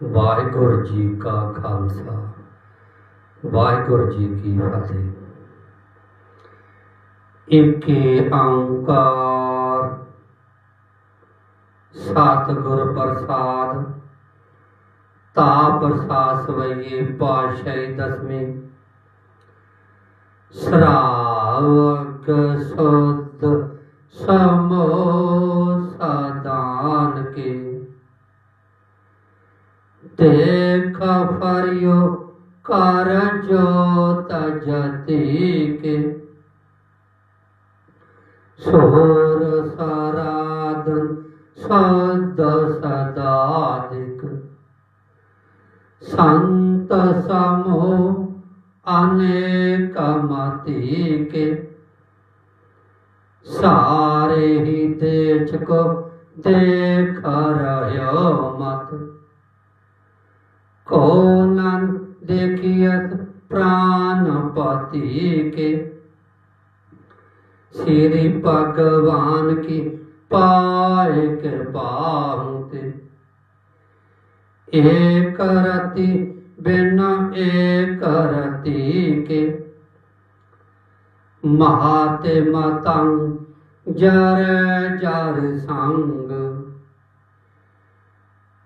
वाहगुरु जी का खालसा वाहगुरु जी की फतेह एक अंकार सतगुर प्रसाद ता प्रसाद सवैये पाशाही दसवें श्रावक सो संत सदादिक संत समो अनेक मति के सारे ही देश को देख रहे मत। कौन देखियत प्राणपति के श्री भगवान की पाए कृपाते एक रति बिना एक रति के। महाते मतंग जर जर संग।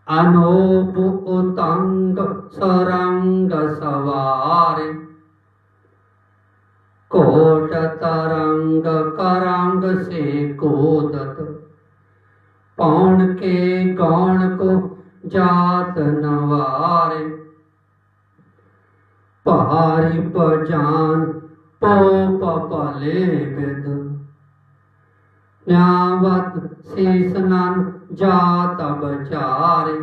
अनोप उतंग सरंग सवार। कोट तरंग करंग से कोदत। कौन के कौन को जात नवारे पहाड़ी पजान पो पपले वेद न्यावत शीस नन जात बचारे।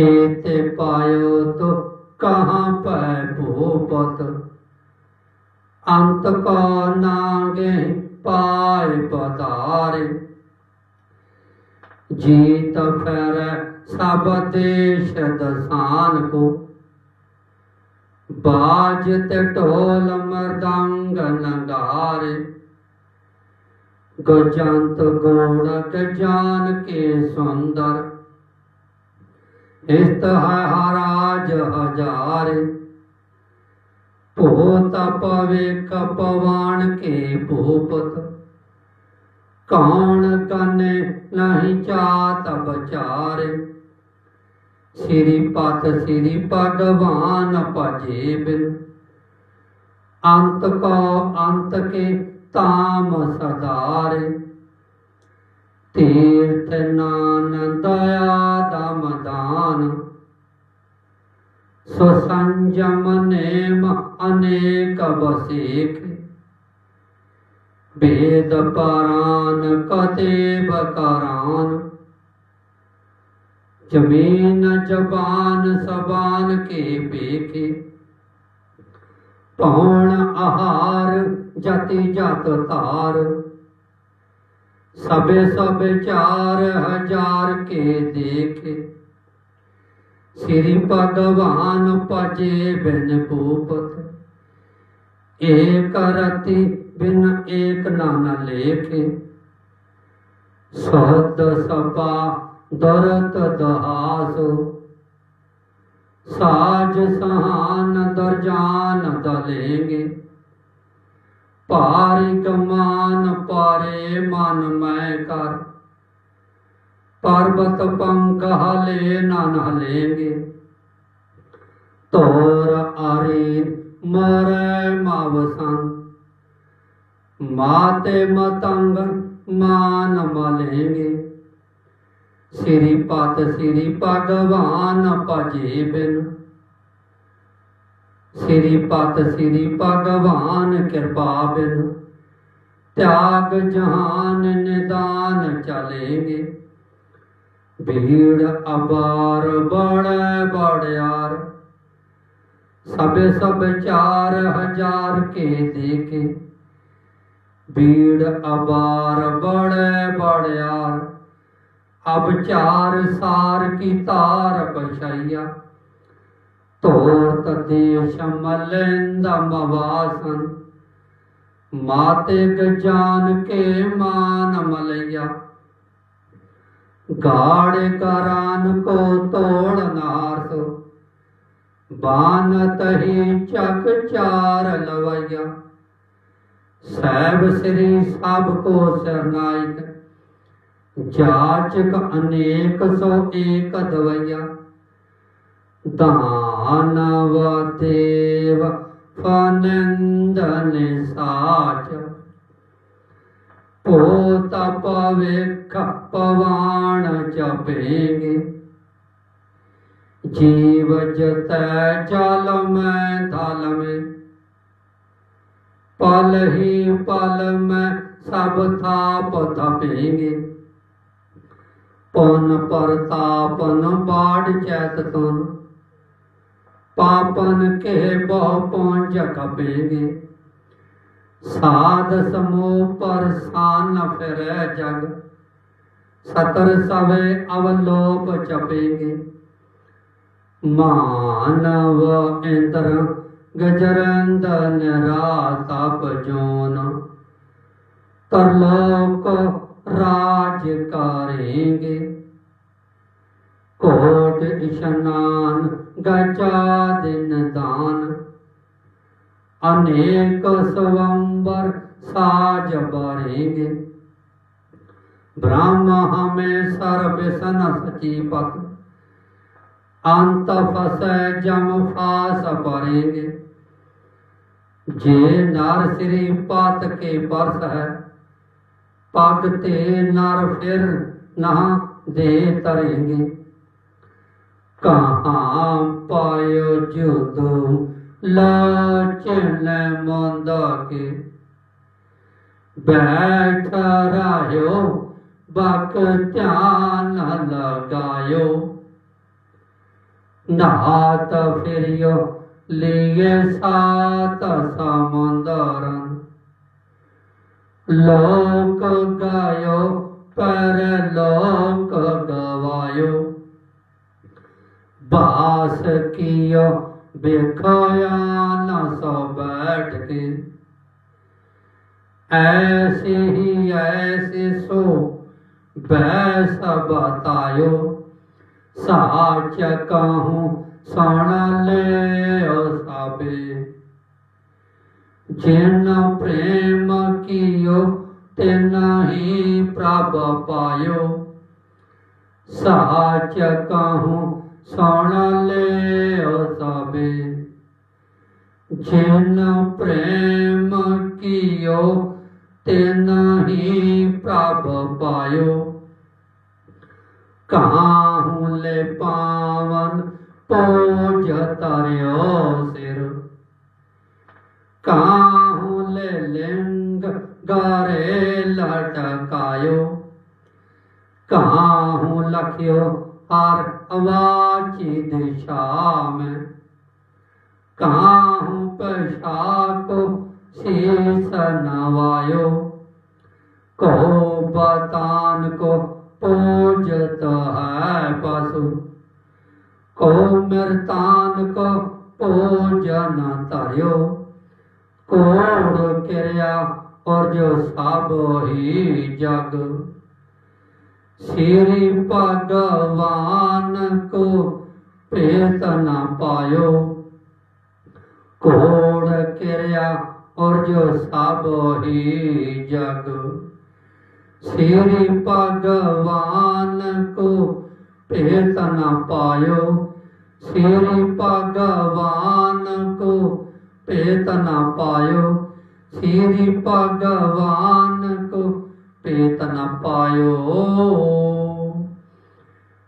एते पायो तो कहाँ पै भूपत? अंत को नागे पाय पतारे जीत फिर सब देश दसान को। बाज ते ढोल मृदंग नगार। गजंत गौणक जान के सुंदर। इस है हराज हज़ार। भूत पवे कपवान के भूपत। कौन कने नहीं चात बचार। श्री पद श्री भगवान भजे बिन अंत को अंत के ताम सदार। तीर्थ नान दया दम दान। सुसंजम नेम अनेक बसेख भेद पारान कते बकारान। ज़मीन जबान सबान के बेके पौन आहार जति जत तार। सबे सब चार हज़ार के देखे। श्री भगवान पजे बिन भूपत। एक रति बिन एक नाना लेके सहद सपा दरत दहासो। साज सहान दरजान दलेंगे। पारिक मान पारे मन मैं कर। पर्वत पंक हले नन हलेंगे तोर अरे ਮਾਰੈ ਮਾਵਸੰ ਮਾਤੇ ਮਤੰਗ ਮਾਨ ਮਲੇਗੇ। ਸ੍ਰੀ ਪਤ ਸ੍ਰੀ ਭਗਵਾਨ ਭਜੇ ਬਿਨ। ਸ੍ਰੀ ਪਤ ਸ੍ਰੀ ਭਗਵਾਨ ਕਿਰਪਾ ਬਿਨ। त्याग जहान निदान चलेंगे भीड़ अबार बड़े बड़ियार ਸਭੇ ਸਭ ਚਾਰ ਹਜ਼ਾਰ ਕੇ ਦੇਖੇ। ਬੀੜ ਅਬਾਰ ਬੜੇ ਬੜਿਆ। ਅਬ ਚਾਰ ਸਾਰ ਕੀ ਤਾਰ ਪਛਾਈਆ। ਤੋਰ ਤਦੇ ਸ਼ਮਲੰਦ ਮਵਾਸਨ। ਮਾਤੇ ਗਜਾਨ ਕੇ ਮਾਨ ਮਲਈਆ। ਗਾੜ ਕਰਾਨ ਕੋ ਤੋੜ ਨਾਰਸੋ। बानत ही चक चार लवैया। सैब श्री सबको सरनायक। जाचक अनेक सो एक दवैया। दानव देव फनंदन साच। पोत पविख पवाण जपेंगे। जीव जत जल में थल में पल ही पल में सब थाप थपेंगे। पन परतापन बाढ़ चैत तन, पापन के बहु पहुँच कपेंगे साध समूह पर सान फिर जग, सतर सवे अवलोप चपेंगे मानव इंद्र गजरंदन राताप जोन। तरलोक राज करेंगे। कोट स्नान गजा दिन दान। अनेक स्वंबर साज बरेंगे ब्रह्म हमें सर्वसन सचीपत अंत फसे जम फास परेंगे जे नर श्री पात के परस है, पग ते नर फिर नहा दे तरेंगे। कहाँ पायो जो जुदो लाचन मंदा के। बैठ रहो बक ध्यान लगायो। नात फिरियो लिए सात समंदरन लोक गायो पर लोक गवायो। बास कियो, बेखया न सो बैठ के ऐसे ही ऐसे सो, बैस बतायो। साच कहूँ सण ले साबे। जिन प्रेम कियो, तिन ही प्रभ पायो। साच कहूँ सुन ले सबे। जिन प्रेम कियो, तिन ही प्रभ पायो। कहाँ पावन पोज तरियो सिर। कहाँ ले लिंग गारे लटकायो। कहाँ लखियो हर अवाची दिशा में। कहाँ को मृतान को पूजन तरियो क्रिया और जो सब ही जग श्री भगवान को प्रेत न पायो कोड़ क्रिया और जो सब ही जग श्री भगवान को प्रेत न पायो श्री भगवान को प्रेत न पायो श्री भगवान को पेत न पायो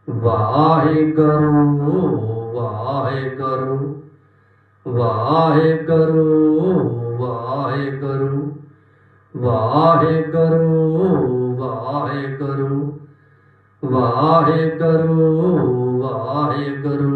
वाहे गरु वाहे गरु वाहे गरु वाहे गरु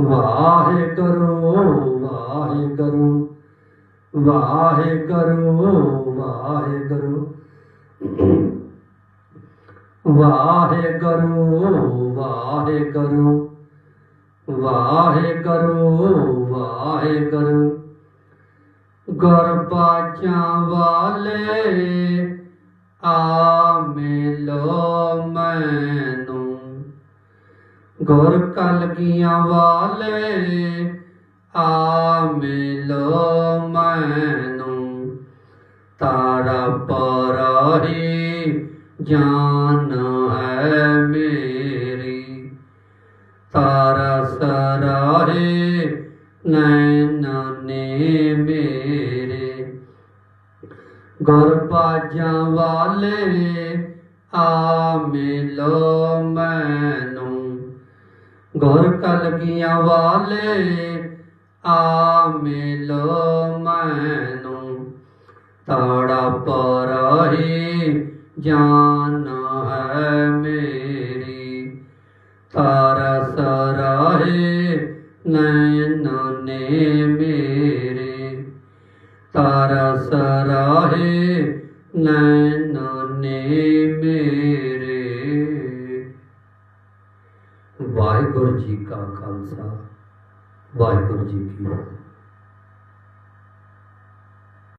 ਵਾਹਿਗੁਰੂ ਵਾਹਿਗੁਰੂ ਵਾਹਿਗੁਰੂ ਵਾਹਿਗੁਰੂ। ਵਾਹਿਗੁਰੂ ਵਾਹਿਗੁਰੂ ਵਾਹਿਗੁਰੂ ਵਾਹਿਗੁਰੂ। ਗੁਰ ਪਾਚਾਂ ਵਾਲੇ ਆ ਮਿਲੋ ਮੈਂ ਗੁਰ ਕਲਗੀਆਂ ਵਾਲੇ, ਆ ਮਿਲੋ ਮੈਨੂੰ। ਤਾਰਾ ਪਰਾਹੀ ਜਾਨ ਹੈ ਮੇਰੀ। ਤਾਰਾ ਸਰਾਰੇ ਨੈਣ ਨੇ ਮੇਰੇ। ਗੁਰ ਬਾਜਾਂ ਵਾਲੇ, ਆ ਮਿਲੋ ਮੈਨੂੰ। ਗੁਰ ਕਲਗੀਆਂ ਵਾਲੇ, ਆ ਮਿਲੋ ਮੈਨੂੰ। ਤਾੜਾ ਪਰਾਹੀ ਜਾਨ ਹੈ ਮੇਰੀ। ਤਾਰਾ ਸਰਾਹੇ ਨੈਣ ਨੇ